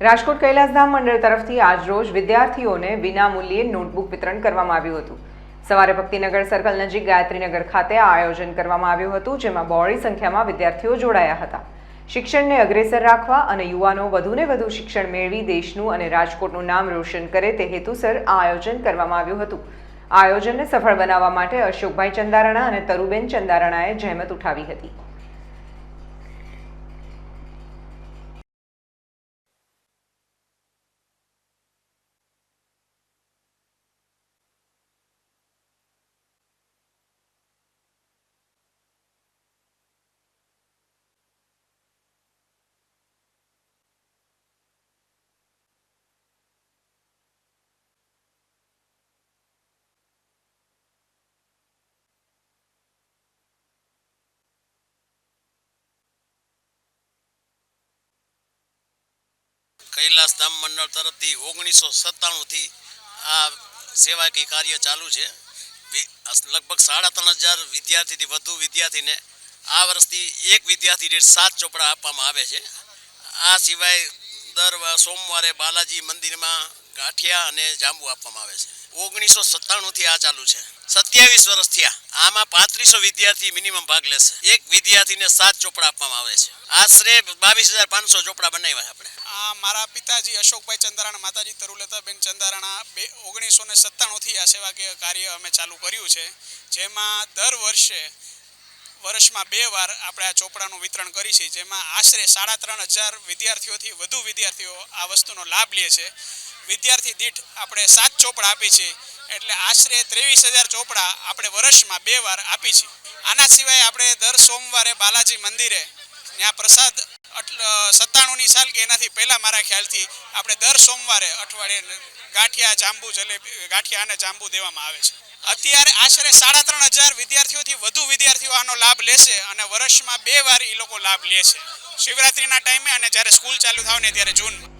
રાજકોટ કૈલાસધામ મંડળ તરફથી આજરોજ વિદ્યાર્થીઓને વિનામૂલ્યે નોટબુક વિતરણ કરવામાં આવ્યું હતું. સવારે ભક્તિનગર સર્કલ નજીક ગાયત્રીનગર ખાતે આ આયોજન કરવામાં આવ્યું હતું, જેમાં બહોળી સંખ્યામાં વિદ્યાર્થીઓ જોડાયા હતા. શિક્ષણને અગ્રેસર રાખવા અને યુવાનો વધુને વધુ શિક્ષણ મેળવી દેશનું અને રાજકોટનું નામ રોશન કરે તે હેતુસર આ આયોજન કરવામાં આવ્યું હતું. આ આયોજનને સફળ બનાવવા માટે અશોકભાઈ ચંદારણા અને તરુબેન ચંદારણાએ જહેમત ઉઠાવી હતી. કૈલાસ ધામ મંડળ તરફથી ઓગણીસો સત્તાણુંથી આ સેવાકીય કાર્ય ચાલુ છે. લગભગ સાડા ત્રણ હજાર વિદ્યાર્થીથી વધુ વિદ્યાર્થીને આ વર્ષથી એક વિદ્યાર્થી દીઠ સાત ચોપડા આપવામાં આવે છે. આ સિવાય દર સોમવારે બાલાજી મંદિરમાં ગાંઠિયા અને જાંબુ આપવામાં આવે છે. ઓગણીસો સત્તાણુંથી આ ચાલુ છે. સત્યાવીસ વર્ષ થયા. આમાં પાંત્રીસો વિદ્યાર્થી મિનિમમ ભાગ લેશે. એક વિદ્યાર્થીને સાત ચોપડા આપવામાં આવે છે. આશરે બાવીસ હજાર પાંચસો ચોપડા બનાવ્યા આપણે. આ મારા પિતાજી અશોકભાઈ ચંદારાણા, માતાજી તરુલતાબેન ચંદારાણા, બે ઓગણીસો ને સત્તાણુંથી આ સેવાકીય કાર્ય અમે ચાલુ કર્યું છે. જેમાં દર વર્ષે, વર્ષમાં બે વાર આપણે આ ચોપડાનું વિતરણ કરી છે. જેમાં આશરે સાડા ત્રણ હજાર વિદ્યાર્થીઓથી વધુ વિદ્યાર્થીઓ આ વસ્તુનો લાભ લે છે. વિદ્યાર્થી દીઠ આપણે સાત ચોપડા આપી છે. એટલે આશરે ત્રેવીસ હજાર ચોપડા આપણે વર્ષમાં બે વાર આપી છે. આના સિવાય આપણે દર સોમવારે બાલાજી મંદિરે ત્યાં પ્રસાદ સત્તાણુંની સાલ કે એનાથી પહેલાં મારા ખ્યાલથી આપણે દર સોમવારે અઠવાડિયે ગાંઠિયા, જાંબુ, જલેબી, ગાંઠિયા અને જાંબુ દેવામાં આવે છે. અત્યારે આશરે સાડા ત્રણ હજાર વિદ્યાર્થીઓથી વધુ વિદ્યાર્થીઓ આનો લાભ લેશે અને વર્ષમાં બે વાર એ લોકો લાભ લે છે. શિવરાત્રિના ટાઈમે અને જ્યારે સ્કૂલ ચાલુ થાય ને ત્યારે જૂનમાં